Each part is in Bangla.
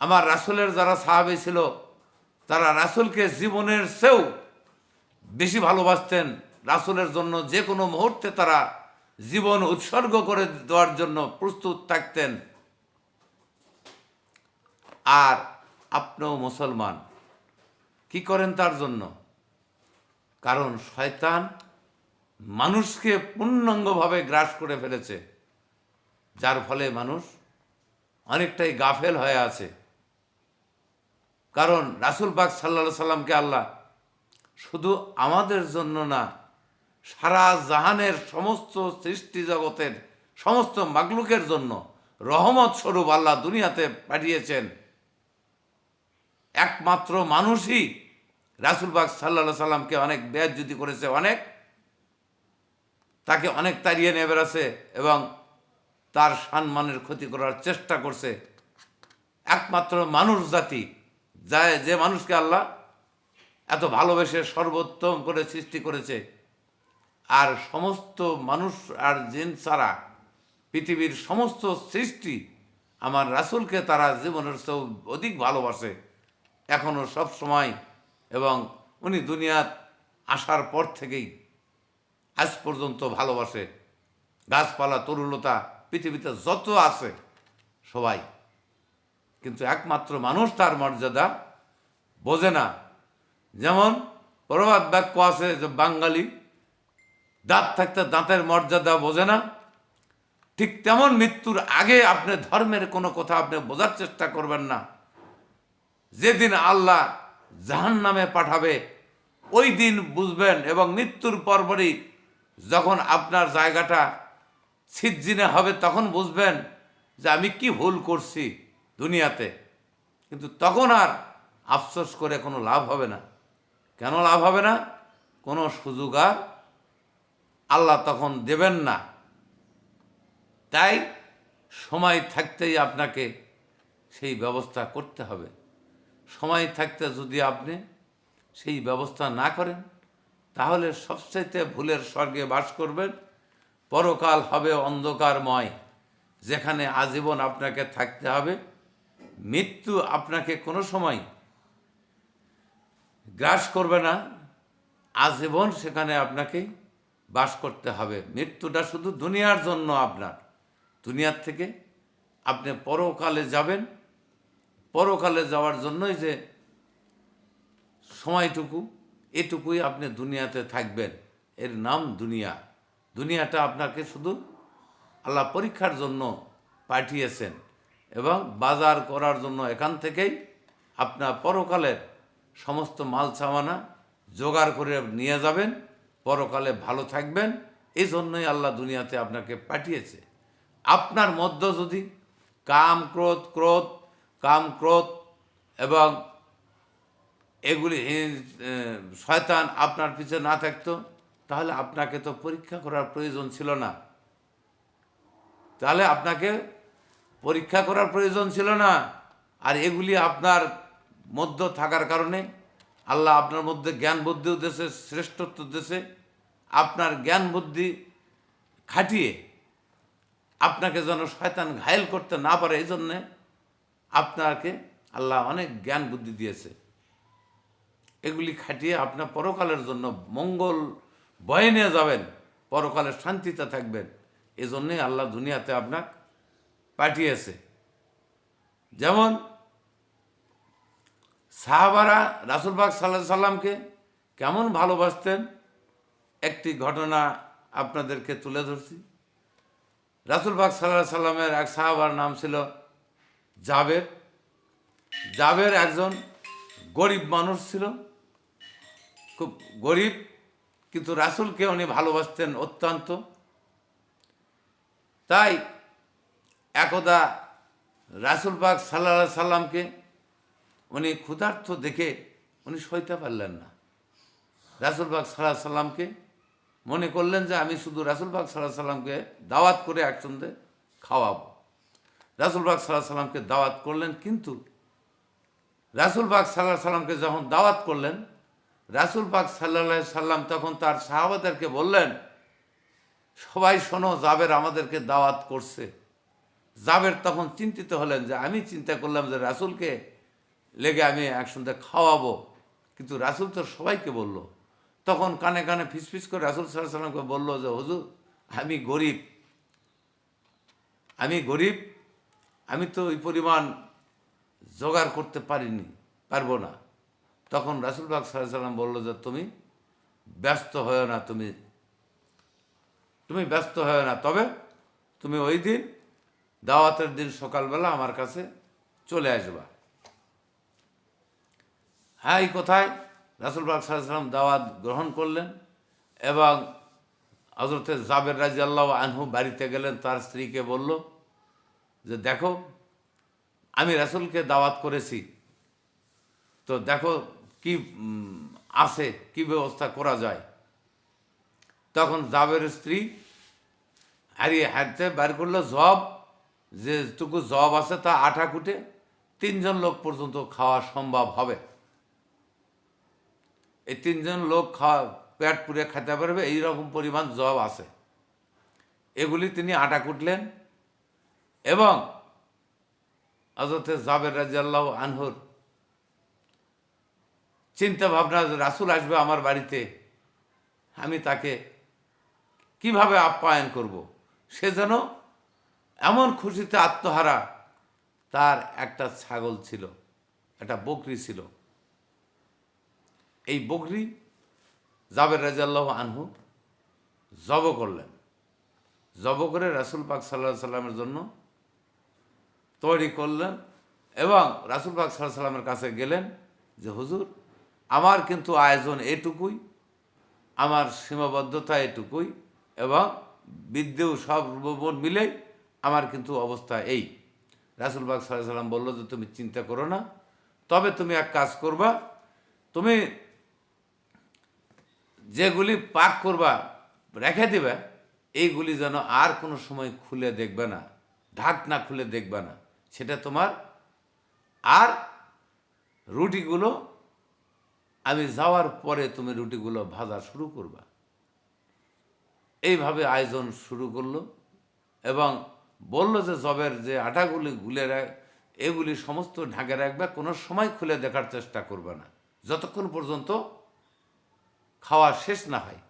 আমার রাসুলের যারা সাহাবি ছিল, তারা রাসুলকে জীবনের চেয়েও বেশি ভালোবাসতেন। রাসুলের জন্য যে কোনো মুহূর্তে তারা জীবন উৎসর্গ করে দেওয়ার জন্য প্রস্তুত থাকতেন। আর আপনিও মুসলমান, কি করেন তার জন্য? কারণ শয়তান মানুষকে পূর্ণাঙ্গভাবে গ্রাস করে ফেলেছে, যার ফলে মানুষ অনেকটাই গাফেল হয়ে আছে। কারণ রাসুল পাক সাল্লা সাল্লামকে আল্লাহ শুধু আমাদের জন্য না, সারা জাহানের সমস্ত সৃষ্টি জগতের সমস্ত মাগলুকের জন্য রহমত স্বরূপ আল্লাহ দুনিয়াতে পাঠিয়েছেন। একমাত্র মানুষই রাসুল পাক সাল্লা সাল্লামকে অনেক বেয়াজ্যুতি করেছে, অনেক। তাকে অনেক তাড়িয়ে নিয়ে বেড়াছে এবং তার সম্মানের ক্ষতি করার চেষ্টা করছে। একমাত্র মানুষ জাতি যা যে মানুষকে আল্লাহ এত ভালোবেসে সর্বোত্তম করে সৃষ্টি করেছে, আর সমস্ত মানুষ আর জিন ছাড়া পৃথিবীর সমস্ত সৃষ্টি আমার রাসুলকে তারা জীবনের চেয়েও অধিক ভালোবাসে এখনও সব সময় এবং উনি দুনিয়াত আসার পর থেকেই আজ পর্যন্ত ভালোবাসে। গাছপালা তরুলতা পৃথিবীতে যত আছে সবাই। কিন্তু একমাত্র মানুষ তার মর্যাদা বোঝে না। যেমন প্রবাদ বাক্য আছে যে বাঙালি দাঁত থাকতে দাঁতের মর্যাদা বোঝে না। ঠিক তেমন মৃত্যুর আগে আপনি ধর্মের কোনো কথা আপনি বোঝার চেষ্টা করবেন না। যেদিন আল্লাহ জাহান নামে পাঠাবে, ওই দিন বুঝবেন এবং মৃত্যুর পরপরই যখন আপনার জায়গাটা সিজ্জিনে হবে তখন বুঝবেন যে আমি কি ভুল করছি। দুনিয়াতে। কিন্তু তখন আর আফসোস করে কোনো লাভ হবে না। কেন লাভ হবে না? কোনো সুযোগ আর আল্লাহ তখন দেবেন না। তাই সময় থাকতেই আপনাকে সেই ব্যবস্থা করতে হবে। সময় থাকতে যদি আপনি সেই ব্যবস্থা না করেন, তাহলে সবচাইতে ভুলের স্বর্গে বাস করবেন। পরকাল হবে অন্ধকারময়, যেখানে আজীবন আপনাকে থাকতে হবে। মৃত্যু আপনাকে কোনো সময় গ্রাস করবে না। আজীবন সেখানে আপনাকে বাস করতে হবে। মৃত্যুটা শুধু দুনিয়ার জন্য আপনার। দুনিয়ার থেকে আপনি পরকালে যাবেন। পরকালে যাওয়ার জন্যই যে সময়টুকু, এটুকুই আপনি দুনিয়াতে থাকবেন। এর নাম দুনিয়া। দুনিয়াটা আপনাকে শুধু আল্লাহ পরীক্ষার জন্য পাঠিয়েছেন। এবং বাজার করার জন্য এখান থেকেই আপনার পরকালের সমস্ত মাল সামানা জোগাড় করে নিয়ে যাবেন। পরকালে ভালো থাকবেন। এই জন্যই আল্লাহ দুনিয়াতে আপনাকে পাঠিয়েছে। আপনার মধ্য যদি কাম ক্রোধ ক্রোধ, কাম ক্রোধ এবং এগুলি শয়তান আপনার পিছনে না থাকতো, তাহলে আপনাকে তো পরীক্ষা করার প্রয়োজন ছিল না। তাহলে আপনাকে পরীক্ষা করার প্রয়োজন ছিল না। আর এগুলি আপনার মধ্য থাকার কারণে আল্লাহ আপনার মধ্যে জ্ঞান বুদ্ধি উদ্দেশ্যে শ্রেষ্ঠত্ব দেশে আপনার জ্ঞান বুদ্ধি খাটিয়ে আপনাকে যেন শয়তান ঘায়েল করতে না পারে, এই জন্যে আপনাকে আল্লাহ অনেক জ্ঞান বুদ্ধি দিয়েছে। এগুলি খাটিয়ে আপনার পরকালের জন্য মঙ্গল বয়ে নিয়ে যাবেন পরকালের শান্তিতে থাকবেন। এই জন্যেই আল্লাহ দুনিয়াতে আপনার পাঠিয়েছে। যেমন সাহাবারা রাসুলবাগ সাল্লাহ সাল্লামকে কেমন ভালোবাসতেন, একটি ঘটনা আপনাদেরকে তুলে ধরছি। রাসুলবাগ সাল্লাহ সাল্লামের এক সাহাবার নাম ছিল জাবের। জাবের একজন গরিব মানুষ ছিল, খুব গরিব, কিন্তু রাসুলকে উনি ভালোবাসতেন অত্যন্ত। তাই একদা রাসুল পাক সাল্লা সাল্লামকে উনি ক্ষুধার্থ দেখে উনি সইতে পারলেন না। রাসুল পাক সাল্লাহ সাল্লামকে মনে করলেন যে আমি শুধু রাসুল পাক সাল্লাহ সাল্লামকে দাওয়াত করে একসঙ্গে খাওয়াবো। রাসুল পাক সাল্লাহ সাল্লামকে দাওয়াত করলেন, কিন্তু রাসুল পাক সাল্লাহ সাল্লামকে যখন দাওয়াত করলেন, রাসুল পাক সাল্লাহ সাল্লাম তখন তার সাহাবাদেরকে বললেন, সবাই শোনো, জাবের আমাদেরকে দাওয়াত করছে। জাবের তখন চিন্তিত হলেন যে আমি চিন্তা করলাম যে রাসুলকে লেগে আমি একসঙ্গে খাওয়াবো। কিন্তু রাসুল তো সবাইকে বলল। তখন কানে কানে ফিসফিস করে রাসুল সাল্লাহ সাল্লামকে বলল যে, হুজুর, আমি গরিব। আমি গরিব। আমি তো ওই পরিমাণ জোগাড় করতে পারিনি, পারব না। তখন রাসুল বাগ সাল্লাম বলল যে, তুমি ব্যস্ত হয়েও না, তুমি তুমি ব্যস্ত হয়েও না। তবে তুমি ওই দিন দাওয়াতের দিন সকালবেলা আমার কাছে চলে আসবা। হ্যাঁ এই কোথায়? রাসুল বাগ সাল্লাম দাওয়াত গ্রহণ করলেন এবং হজরতে জাবের রাজি আল্লাহ আনহু বাড়িতে গেলেন, তার স্ত্রীকে বলল যে, দেখো, আমি রাসুলকে দাওয়াত করেছি। তো দেখো কি আছে, কি ব্যবস্থা করা যায়? তখন জাবের স্ত্রী হারিয়ে হাঁটতে বার করল জব যেটুকু জব আছে তা আঠা কুটে তিনজন লোক পর্যন্ত খাওয়া সম্ভব হবে এই তিনজন লোক খাওয়া, পেট পুড়ে খেতে পারবে এই রকম পরিমাণ জব আছে এগুলি তিনি আটা কুটলেন এবং হজরতে জাবের রাজিয়াল্লাহ আনহুর চিন্তা ভাবনা রাসুল আসবে আমার বাড়িতে, আমি তাকে কীভাবে আপ্যায়ন করব। সে যেন এমন খুশিতে আত্মহারা, তার একটা ছাগল ছিল, একটা বকরি ছিল। এই বকরি জাবের রাজাল্লাহ আনহু জব করলেন। জব করে রাসুল পাক সাল্লাহ সাল্লামের জন্য তৈরি করলেন এবং রাসুল পাক সাল্লাহ সাল্লামের কাছে গেলেন যে, হুজুর, আমার কিন্তু আয়োজন এটুকুই, আমার সীমাবদ্ধতা এটুকুই এবং বিদ্যেও সব রূপবন মিলে আমার কিন্তু অবস্থা এই। রাসুল বাগ সাল্লাহ সাল্লাম বলল যে, তুমি চিন্তা করো না। তবে তুমি এক কাজ করবা। তুমি যেগুলি পাক করবা, রেখে দিবে এইগুলি যেন আর কোনো সময় খুলে দেখবে না ঢাকনা খুলে দেখবে না। সেটা তোমার। আর রুটিগুলো, আমি যাওয়ার পরে তুমি রুটিগুলো ভাজা শুরু করবা। এইভাবে আয়োজন শুরু করল এবং বলল যে জবের যে আটাগুলি গুলে এগুলি সমস্ত ঢাকে রাখবে, কোনো সময় খুলে দেখার চেষ্টা করবে না। যতক্ষণ পর্যন্ত খাওয়া শেষ না হয়।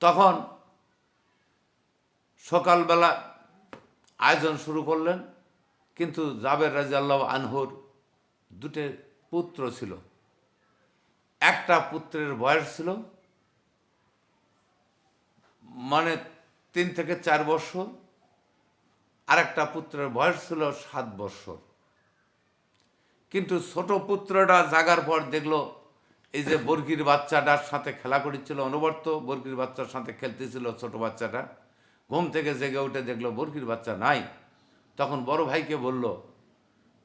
তখন সকালবেলা আয়োজন শুরু করলেন, কিন্তু জাবের রাজিয়াল্লাহ আনহুর দুটো পুত্র ছিল। একটা পুত্রের বয়স ছিল মানে তিন থেকে চার বছর। আর একটা পুত্রের বয়স ছিল সাত বছর। কিন্তু ছোট পুত্রটা জাগার পর দেখল, এই যে বর্গির বাচ্চাটার সাথে খেলা করেছিল অনবর্ত, বর্গির বাচ্চার সাথে খেলতেছিল ছোট বাচ্চাটা। ঘুম থেকে জেগে উঠে দেখল বর্গির বাচ্চা নাই। তখন বড় ভাইকে বলল,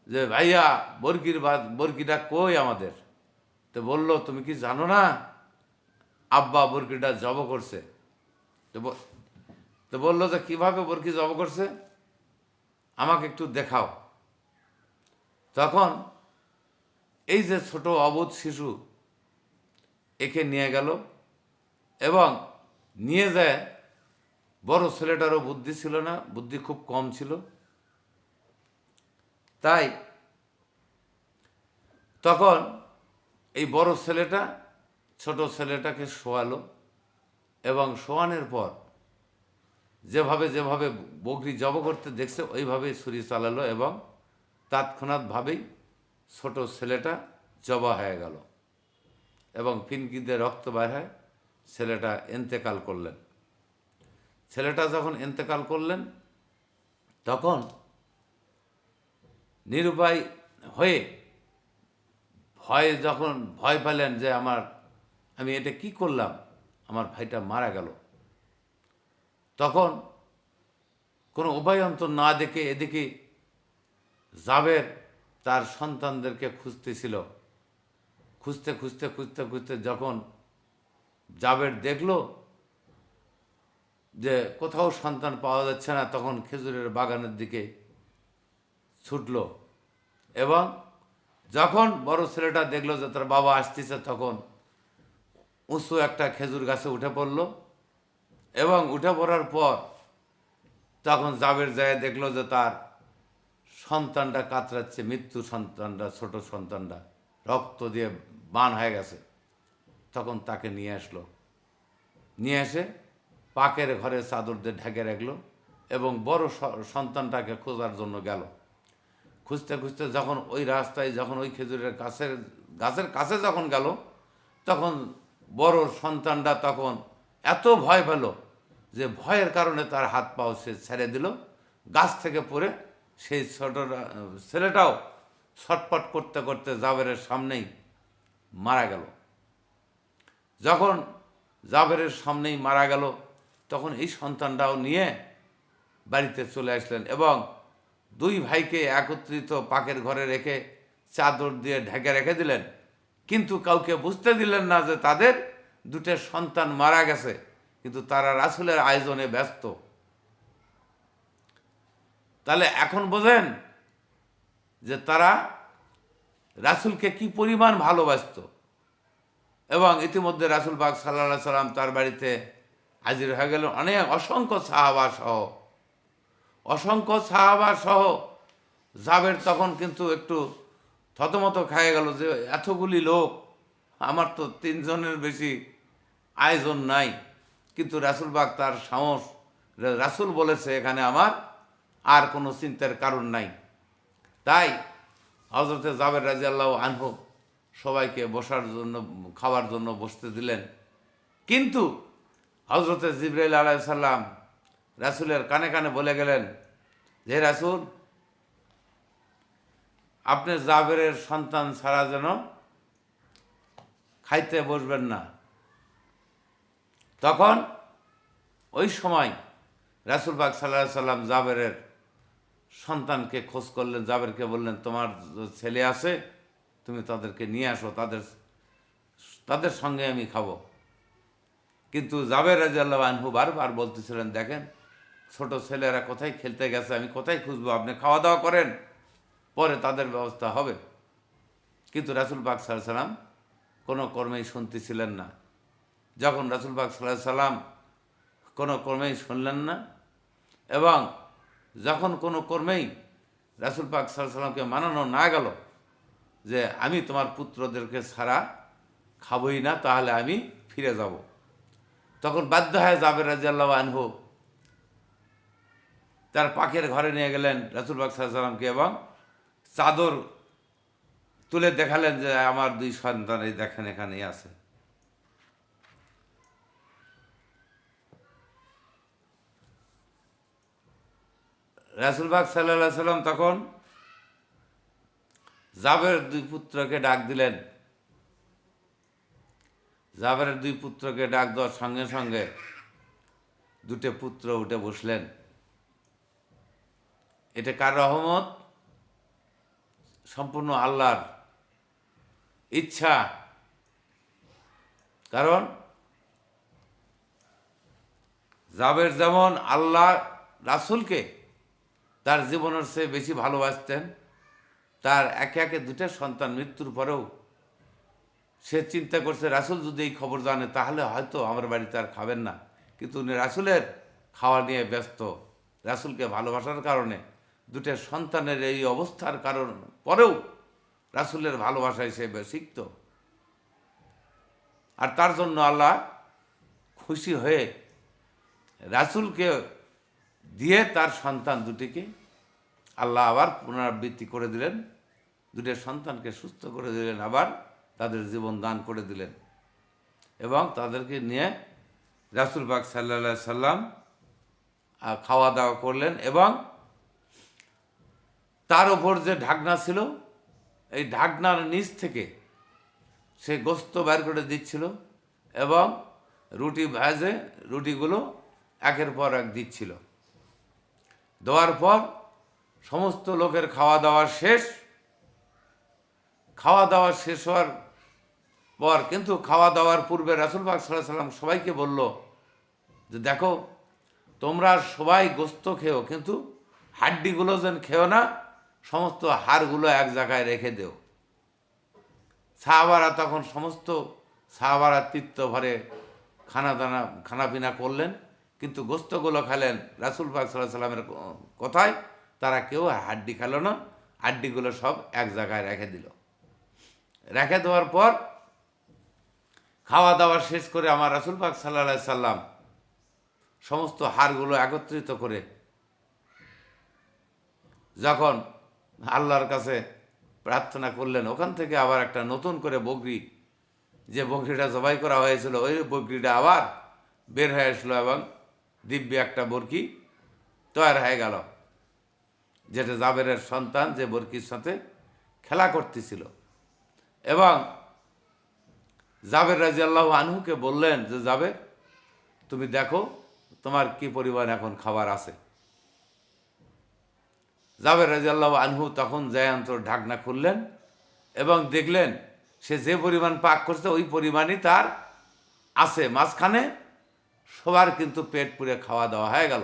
যে ভাইয়া, বর্গির বর্গিটা কই আমাদের? তো বলল, তুমি কি জানো না? আব্বা বর্গিটা জব করছে। তো তো বলল যে, কীভাবে বর্গি জব করছে? আমাকে একটু দেখাও। তখন এই যে ছোট অবোধ শিশু একে নিয়ে গেল এবং নিয়ে যায়, বড় ছেলেটারও বুদ্ধি ছিল না, বুদ্ধি খুব কম ছিল। তাই তখন এই বড় ছেলেটা ছোট ছেলেটাকে শোয়ালো এবং শোয়ানোর পর যেভাবে যেভাবে বকরি জব করতে দেখছে ওইভাবে ছুরি চালালো এবং তাৎক্ষণাৎভাবেই ছোট ছেলেটা জবা হয়ে গেল এবং ফিনকিতে রক্ত বের হয় ছেলেটা এন্তেকাল করলেন। ছেলেটা যখন এন্তেকাল করলেন, তখন নিরুপায় হয়ে ভয়ে যখন ভয় পেলেন যে আমার, আমি এটা কি করলাম? আমার ভাইটা মারা গেল। তখন কোনো উপায়ন্তর না দেখে এদিকে জাবের তার সন্তানদেরকে খুঁজতেছিল। খুঁজতে খুঁজতে খুঁজতে খুঁজতে যখন জাবের দেখল যে কোথাও সন্তান পাওয়া যাচ্ছে না, তখন খেজুরের বাগানের দিকে ছুটল এবং যখন বড় ছেলেটা দেখল যে তার বাবা আসতেছে, তখন উঁচু একটা খেজুর গাছে উঠে পড়ল। এবং উঠে পড়ার পর তখন জাবের যায় দেখল যে তার সন্তানটা কাতরাচ্ছে, মৃত্যু সন্তানটা, ছোট সন্তানটা, রক্ত দিয়ে বান হয়ে গেছে। তখন তাকে নিয়ে আসলো। নিয়ে এসে পাকের ঘরে চাদর দিয়ে ঢেকে রাখল এবং বড় সন্তানটাকে খোঁজার জন্য গেল। খুঁজতে খুঁজতে যখন ওই রাস্তায়, যখন ওই খেজুরের গাছের গাছের কাছে যখন গেল, তখন বড় সন্তানটা তখন এত ভয় পেল যে ভয়ের কারণে তার হাত পাও সে ছেড়ে দিল। গাছ থেকে পড়ে সেই ছোট ছেলেটাও ছটপট করতে করতে জাবেরের সামনেই মারা গেল। যখন জাবেরের সামনেই মারা গেল, তখন এই সন্তানটাও নিয়ে বাড়িতে চলে আসলেন এবং দুই ভাইকে একত্রিত পাকের ঘরে রেখে চাদর দিয়ে ঢেকে রেখে দিলেন। কিন্তু কাউকে বুঝতে দিলেন না যে তাদের দুটো সন্তান মারা গেছে, কিন্তু তারা রাসুলের আয়োজনে ব্যস্ত। তাহলে এখন বোঝেন যে তারা রাসুলকে কি পরিমাণ ভালোবাসত এবং ইতিমধ্যে রাসুল বাগ সাল্লাহ সাল্লাম তার বাড়িতে হাজির হয়ে গেল অনেক অসংখ্য সাহাবা সহ। অসংখ্য সাহাবা সহ জাবের তখন কিন্তু একটু থতমত খায় গেল যে এতগুলি লোক, আমার তো তিনজনের বেশি আয়োজন নাই। কিন্তু রাসুল বাগ তার সাহস, রাসুল বলেছে, এখানে আমার আর কোনো চিন্তার কারণ নাই। তাই হজরতে জাবের রাজিয়াল্লাহ আনহু সবাইকে বসার জন্য, খাওয়ার জন্য বসতে দিলেন। কিন্তু হজরতে জিব্রাইল আলাইসাল্লাম রাসুলের কানে কানে বলে গেলেন যে রাসুল, আপনি জাবেরের সন্তান ছাড়া যেন খাইতে বসবেন না। তখন ওই সময় রাসুল বাগ সাল্লাহ সাল্লাম জাবেরের সন্তানকে খোঁজ করলেন, জাবেরকে বললেন, তোমার ছেলে আছে, তুমি তাদেরকে নিয়ে আসো, তাদের তাদের সঙ্গে আমি খাব। কিন্তু জাবের রাজিয়াল্লাহ আনহু বারবার বলতেছিলেন, দেখেন, ছোট ছেলেরা কোথায় খেলতে গেছে, আমি কোথায় খুঁজবো? আপনি খাওয়া দাওয়া করেন, পরে তাদের ব্যবস্থা হবে। কিন্তু রাসুল পাক সাল্লাম কোনো কর্মেই শুনতেছিলেন না। যখন রাসুল পাক সাল্লাহ সাল্লাম কোনো কর্মেই শুনলেন না, এবং যখন কোনো কর্মেই রাসুল পাক সাল্লামকে মানানো না গেল যে আমি তোমার পুত্রদেরকে ছাড়া খাবই না, তাহলে আমি ফিরে যাব। তখন বাধ্য হয় জাবের রাজিয়াল্লাহ আনহু তার পাখের ঘরে নিয়ে গেলেন রাসুল বাক সাল্লামকে এবং চাদর তুলে দেখালেন যে আমার দুই সন্তান এই দেখেন এখানেই আছে। রাসুলবাগ সাল্লাহ সাল্লাম তখন জাবের দুই পুত্রকে ডাক দিলেন। জাবেরের দুই পুত্রকে ডাক দেওয়ার সঙ্গে সঙ্গে দুটো পুত্র উঠে বসলেন। এটা কার রহমত? সম্পূর্ণ আল্লাহর ইচ্ছা। কারণ জাবের যেমন আল্লাহ রাসুলকে তার জীবনের চেয়ে বেশি ভালোবাসতেন। তার একে একে দুটো সন্তান মৃত্যুর পরেও সে চিন্তা করছে, রাসুল যদি এই খবর জানে, তাহলে হয়তো আমার বাড়িতে আর খাবেন না। কিন্তু উনি রাসুলের খাওয়া নিয়ে ব্যস্ত। রাসুলকে ভালোবাসার কারণে দুটো সন্তানের এই অবস্থার কারণ পরেও রাসুলের ভালোবাসা হিসেবে শিখত আর তার জন্য আল্লাহ খুশি হয়ে রাসুলকে দিয়ে তার সন্তান দুটিকে আল্লাহ আবার পুনরাবৃত্তি করে দিলেন। দুটো সন্তানকে সুস্থ করে দিলেন, আবার তাদের জীবন দান করে দিলেন এবং তাদেরকে নিয়ে রাসুল বাগ সাল্লা সাল্লাম খাওয়া দাওয়া করলেন এবং তার ওপর যে ঢাকনা ছিল, এই ঢাকনার নিচ থেকে সে গোস্ত বের করে দিচ্ছিল এবং রুটি ভেজে, রুটিগুলো একের পর এক দিচ্ছিল। দেওয়ার পর সমস্ত লোকের খাওয়া দাওয়া শেষ। খাওয়া দাওয়া শেষ হওয়ার পর কিন্তু খাওয়া দাওয়ার পূর্বে রাসুল পাক সাল্লাহ সাল্লাম সবাইকে বলল যে, দেখো, তোমরা সবাই গোস্ত খেও, কিন্তু হাড্ডিগুলো যেন খেও না, সমস্ত হাড়গুলো এক জায়গায় রেখে দেও। সাহাবারা তখন সমস্ত সাহাবারা তৃপ্ত ভরে খানা দানা খানাপিনা করলেন। কিন্তু গোস্তগুলো খেলেন রাসুল পাক সাল্লাহ সাল্লামের কথায়, তারা কেউ হাড্ডি খেলো না, হাড্ডিগুলো সব এক জায়গায় রেখে দিল। রেখে দেওয়ার পর খাওয়া দাওয়া শেষ করে আমার রাসুল পাক সাল্লাহ সাল্লাম সমস্ত হাড়গুলো একত্রিত করে যখন আল্লাহর কাছে প্রার্থনা করলেন, ওখান থেকে আবার একটা নতুন করে বকরি, যে বকরিটা জবাই করা হয়েছিল, ওই বকরিটা আবার বের হয়ে আসলো এবং দিব্য একটা বরকি তৈরি হয়ে গেল। যেটা জাবেরের সন্তান যে বরকির সাথে খেলা করতেছিল। এবং জাবের রাজি আল্লাহ আনহুকে বললেন যে, জাবের, তুমি দেখো তোমার কি পরিমাণ এখন খাবার আছে? জাবের রাজিয়াল্লাহ আনহু তখন জয়ান্তর ঢাকনা খুললেন এবং দেখলেন সে যে পরিমাণ পাক করছে ওই পরিমাণই তার আছে। মাঝখানে সবার কিন্তু পেট পুড়ে খাওয়া দাওয়া হয়ে গেল।